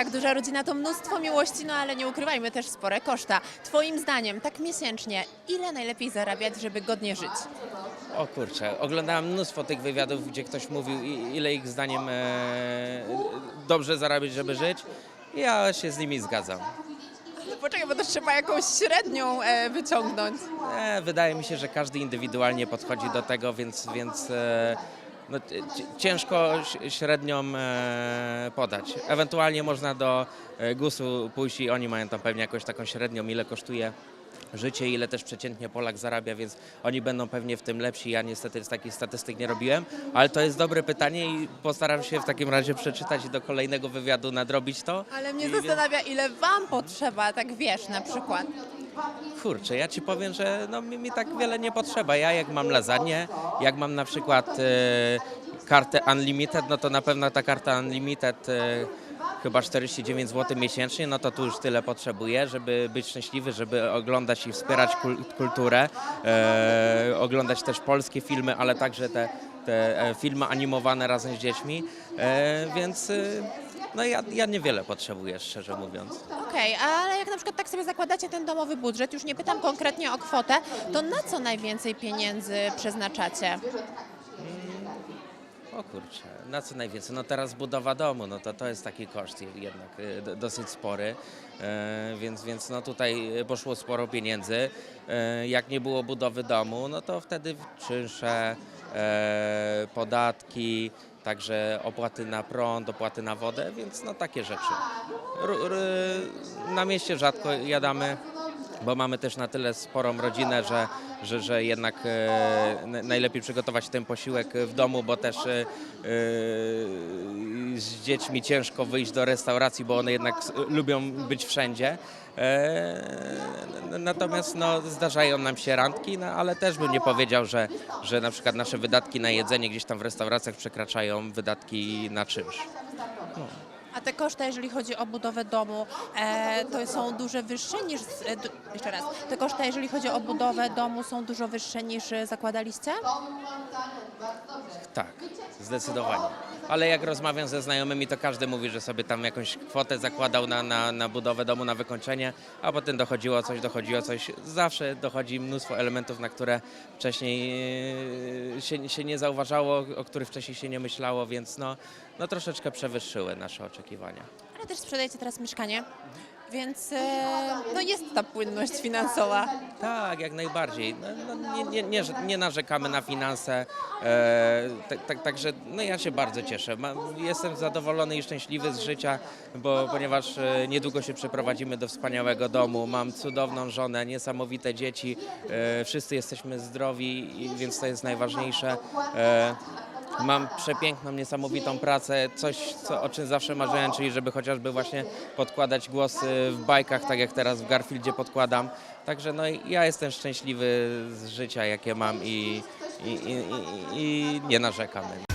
Tak, duża rodzina to mnóstwo miłości, no ale nie ukrywajmy też spore koszta. Twoim zdaniem, tak miesięcznie, ile najlepiej zarabiać, żeby godnie żyć? O kurczę, oglądałem mnóstwo tych wywiadów, gdzie ktoś mówił, i- ile ich zdaniem e, dobrze zarabiać, żeby żyć. Ja się z nimi zgadzam. Poczekaj, bo to trzeba jakąś średnią e, wyciągnąć. E, wydaje mi się, że każdy indywidualnie podchodzi do tego, więc, więc e, no, ci- ciężko średnią e, podać. Ewentualnie można do e, GUS-u pójść i oni mają tam pewnie jakąś taką średnią, ile kosztuje życie, ile też przeciętnie Polak zarabia, więc oni będą pewnie w tym lepsi. Ja niestety z takich statystyk nie robiłem, ale to jest dobre pytanie i postaram się w takim razie przeczytać i do kolejnego wywiadu nadrobić to. Ale mnie I- zastanawia, ile wam potrzeba, tak wiesz, na przykład. Kurczę, ja ci powiem, że no, mi, mi tak wiele nie potrzeba. Ja jak mam lasagne, jak mam na przykład e, kartę Unlimited, no to na pewno ta karta Unlimited e, chyba 49 zł miesięcznie, no to tu już tyle potrzebuję, żeby być szczęśliwy, żeby oglądać i wspierać kul- kulturę, e, oglądać też polskie filmy, ale także te, te e, filmy animowane razem z dziećmi, e, więc e, no ja, ja niewiele potrzebuję, szczerze mówiąc. Okej, ale jak na przykład tak sobie zakładacie ten domowy budżet, już nie pytam konkretnie o kwotę, to na co najwięcej pieniędzy przeznaczacie? O kurczę, na co najwięcej? No teraz budowa domu, no to to jest taki koszt jednak y, do- dosyć spory, e, więc, więc no tutaj poszło sporo pieniędzy. E, Jak nie było budowy domu, no to wtedy czynsze, e, podatki, także opłaty na prąd, opłaty na wodę, więc no takie rzeczy. Ru- Na mieście rzadko jadamy, bo mamy też na tyle sporą rodzinę, że, że, że jednak e, najlepiej przygotować ten posiłek w domu, bo też e, e, z dziećmi ciężko wyjść do restauracji, bo one jednak lubią być wszędzie. E, natomiast no, zdarzają nam się randki, no, ale też bym nie powiedział, że, że na przykład nasze wydatki na jedzenie gdzieś tam w restauracjach przekraczają wydatki na czynsz. A te koszta, jeżeli chodzi o budowę domu, e, to są dużo wyższe niż. E, du, jeszcze raz. Te koszta, jeżeli chodzi o budowę domu, są dużo wyższe niż e, zakładaliście? Tak, zdecydowanie. Ale jak rozmawiam ze znajomymi, to każdy mówi, że sobie tam jakąś kwotę zakładał na, na, na budowę domu, na wykończenie, a potem dochodziło coś, dochodziło coś. Zawsze dochodzi mnóstwo elementów, na które wcześniej e, się, się nie zauważało, o których wcześniej się nie myślało, więc no, no troszeczkę przewyższyły nasze oczekiwania. Ale też sprzedajecie teraz mieszkanie, więc e, no jest ta płynność finansowa. Tak, jak najbardziej. No, no, nie, nie, nie, nie narzekamy na finanse, e, tak, tak, także no, ja się bardzo cieszę. Jestem zadowolony i szczęśliwy z życia, bo ponieważ e, niedługo się przeprowadzimy do wspaniałego domu. Mam cudowną żonę, niesamowite dzieci, e, wszyscy jesteśmy zdrowi, i, więc to jest najważniejsze. E, Mam przepiękną, niesamowitą pracę, coś co, o czym zawsze marzyłem, czyli żeby chociażby właśnie podkładać głosy w bajkach, tak jak teraz w Garfieldzie podkładam. Także no ja jestem szczęśliwy z życia, jakie mam i, i, i, i, i nie narzekamy.